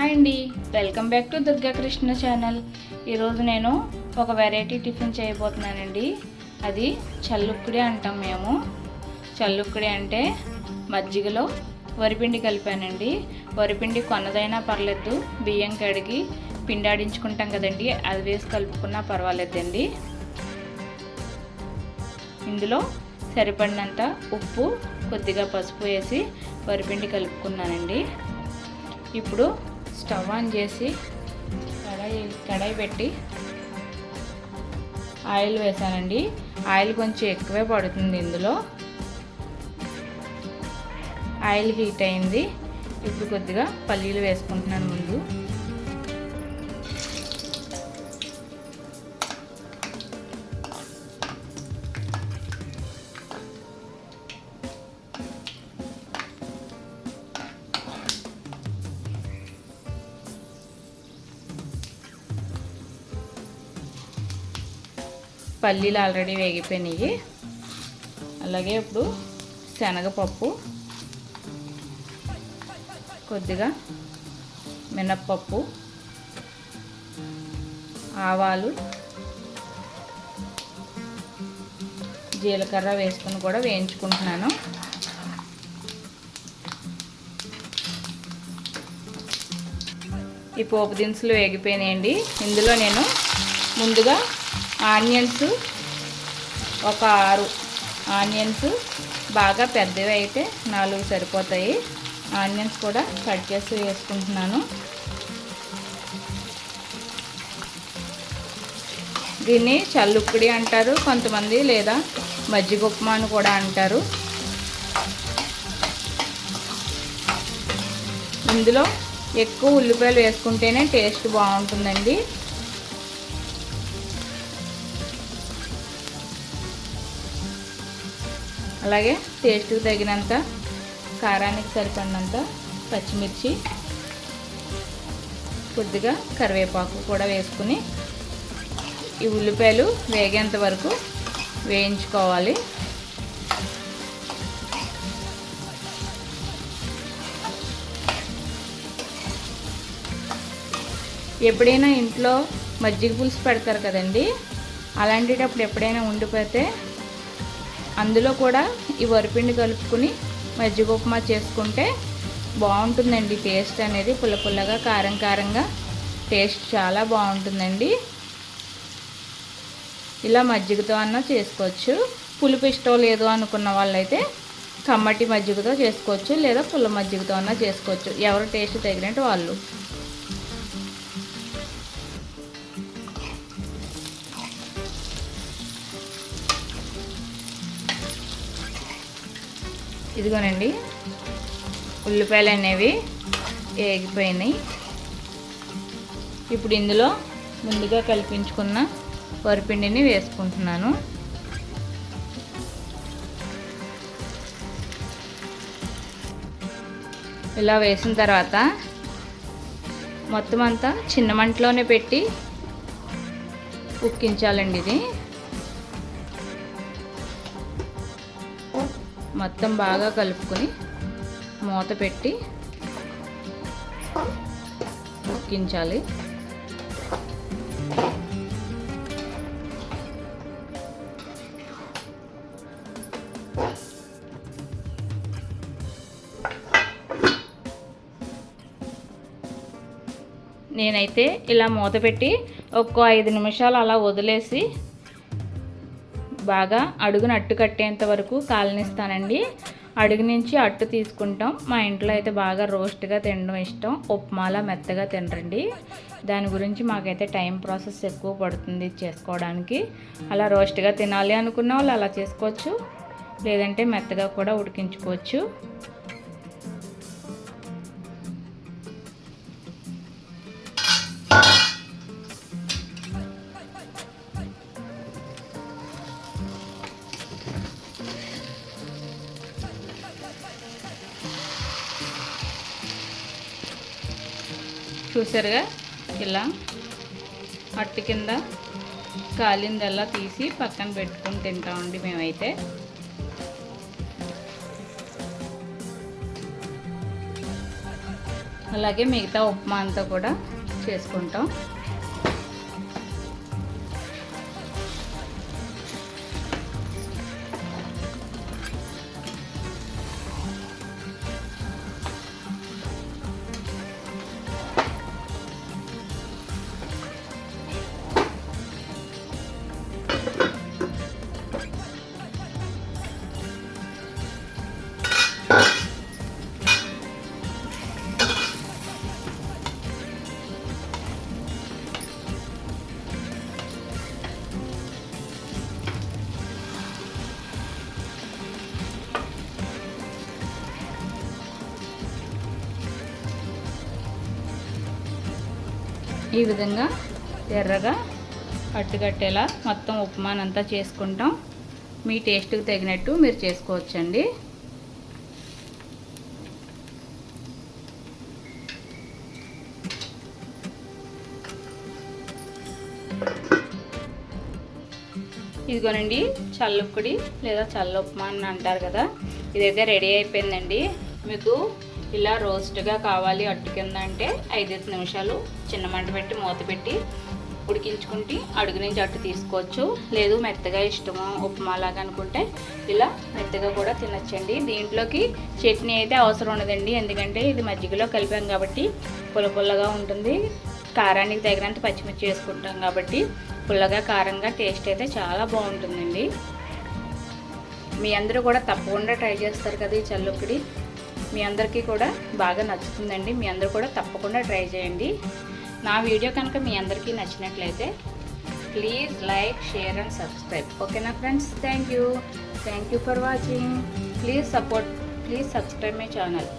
Hi అండి. Welcome back to Durga Krishna channel. ఈరోజు నేను ఒక వెరైటీ టిఫిన్ చేయబోతున్నానండి. అది చల్లుక్కుడి అంటాం మేము. చల్లుక్కుడి అంటే మజ్జిగలో వరిపిండి కలిపానండి. వరిపిండి కొన్నదైనా పర్లేదు బియ్యం కడిగి పిండాడించుకుంటాం కదండి అది వేసి కలుపుకున్నా పర్వాలేదండి. ఇందులో సరిపడినంత ఉప్పు కొద్దిగా పసుపు వేసి వరిపిండి కలుపుకున్నానండి. ఇప్పుడు స్టవ్ ఆన్ చేసి కడాయి కడాయి పెట్టి ఆయిల్ వేసానండి. ఆయిల్ కొంచెం ఎక్కువే పడుతుంది ఇందులో. ఆయిల్ హీట్ అయింది. ఇప్పుడు కొద్దిగా పల్లీలు వేసుకుంటున్నాను ముందు. పల్లీలు ఆల్రెడీ వేగిపోయినాయి. అలాగే ఇప్పుడు శనగపప్పు కొద్దిగా మినప్పప్పు ఆవాలు జీలకర్ర వేసుకుని కూడా వేయించుకుంటున్నాను. ఈ పోపు దినుసులు వేగిపోయినాయండి. ఇందులో నేను ముందుగా ఆనియన్స్ ఒక ఆరు ఆనియన్స్ బాగా పెద్దవి అయితే నాలుగు సరిపోతాయి. ఆనియన్స్ కూడా కట్ చేసి వేసుకుంటున్నాను. దీన్ని చల్లుక్కుడి అంటారు కొంతమంది లేదా మజ్జిగ ఉప్మా అని కూడా అంటారు. ఇందులో ఎక్కువ ఉల్లిపాయలు వేసుకుంటేనే టేస్ట్ బాగుంటుందండి. అలాగే టేస్ట్కి తగినంత కారానికి సరిపడినంత పచ్చిమిర్చి కొద్దిగా కరివేపాకు కూడా వేసుకుని ఈ ఉల్లిపాయలు వేగేంత వరకు వేయించుకోవాలి. ఎప్పుడైనా ఇంట్లో మజ్జిగ పులుసు పెడతారు కదండి అలాంటిటప్పుడు ఎప్పుడైనా ఉండిపోతే అందులో కూడా ఈ వరిపిండి కలుపుకుని మజ్జిగ ఉప్మా చేసుకుంటే బాగుంటుందండి. టేస్ట్ అనేది పుల్ల పుల్లగా కారం కారంగా టేస్ట్ చాలా బాగుంటుందండి. ఇలా మజ్జిగతో అన్న చేసుకోవచ్చు. పులుపు ఇష్టం లేదు అనుకున్న వాళ్ళైతే కమ్మటి మజ్జిగతో చేసుకోవచ్చు లేదా పుల్ల మజ్జిగతో అన్న చేసుకోవచ్చు. ఎవరు టేస్ట్ తగినట్టు వాళ్ళు. ఇదిగోనండి ఉల్లిపాయలు అనేవి వేగిపోయినాయి ఇప్పుడు ఇందులో ముందుగా కల్పించుకున్న వరిపిండిని వేసుకుంటున్నాను. ఇలా వేసిన తర్వాత మొత్తం అంతా చిన్న మంటలోనే పెట్టి ఉక్కించాలండి ఇది. మొత్తం బాగా కలుపుకొని మూత పెట్టి ఉక్కించాలి నేనైతే ఇలా మూత పెట్టి ఒక్క ఐదు నిమిషాలు అలా వదిలేసి బాగా అడుగున అట్టు కట్టేంత వరకు కాలనిస్తానండి. అడుగు నుంచి అట్టు తీసుకుంటాం. మా ఇంట్లో అయితే బాగా రోస్ట్గా తినడం ఇష్టం. ఉప్మాలా మెత్తగా తినరండి. దాని గురించి మాకైతే టైం ప్రాసెస్ ఎక్కువ పడుతుంది చేసుకోవడానికి. అలా రోస్ట్గా తినాలి అనుకున్న వాళ్ళు అలా చేసుకోవచ్చు. లేదంటే మెత్తగా కూడా ఉడికించుకోవచ్చు. చూసారుగా? ఇలా అట్టు కింద కాలిందల్లా తీసి పక్కన పెట్టుకుని తింటామండి మేమైతే. అలాగే మిగతా ఉప్మా అంతా కూడా చేసుకుంటాం. ఈ విధంగా ఎర్రగా అట్టుకట్టేలా మొత్తం ఉప్మానంతా చేసుకుంటాం. మీ టేస్ట్కి తగినట్టు మీరు చేసుకోవచ్చండి. ఇదిగోనండి చల్లుప్పుడి లేదా చల్ల ఉప్మా అని అంటారు కదా ఇదైతే రెడీ అయిపోయిందండి. మీకు ఇలా రోస్ట్గా కావాలి అట్టు కింద అంటే ఐదు నిమిషాలు చిన్న మంట పెట్టి మూత పెట్టి ఉడికించుకుంటే అడుగు నుంచి అట్టు తీసుకోవచ్చు. లేదు మెత్తగా ఇష్టము ఉప్మా లాగా అనుకుంటే ఇలా మెత్తగా కూడా తినచ్చండి. దీంట్లోకి చట్నీ అయితే అవసరం ఉండదండి. ఎందుకంటే ఇది మజ్జిగలో కలిపాం కాబట్టి పుల్ల పుల్లగా ఉంటుంది. కారానికి తగినంత పచ్చిమిర్చి వేసుకుంటాం కాబట్టి పుల్లగా కారంగా టేస్ట్ అయితే చాలా బాగుంటుందండి. మీ అందరూ కూడా తప్పకుండా ట్రై చేస్తారు కదా ఈ చల్లుపిడి. మీ అందరికీ కూడా బాగా నచ్చుతుందండి. మీ అందరూ కూడా తప్పకుండా ట్రై చేయండి. నా వీడియో కనుక మీ అందరికీ నచ్చినట్లయితే please like share and subscribe. ఓకేనా friends? Thank you. Thank you for watching. Please support please subscribe my channel.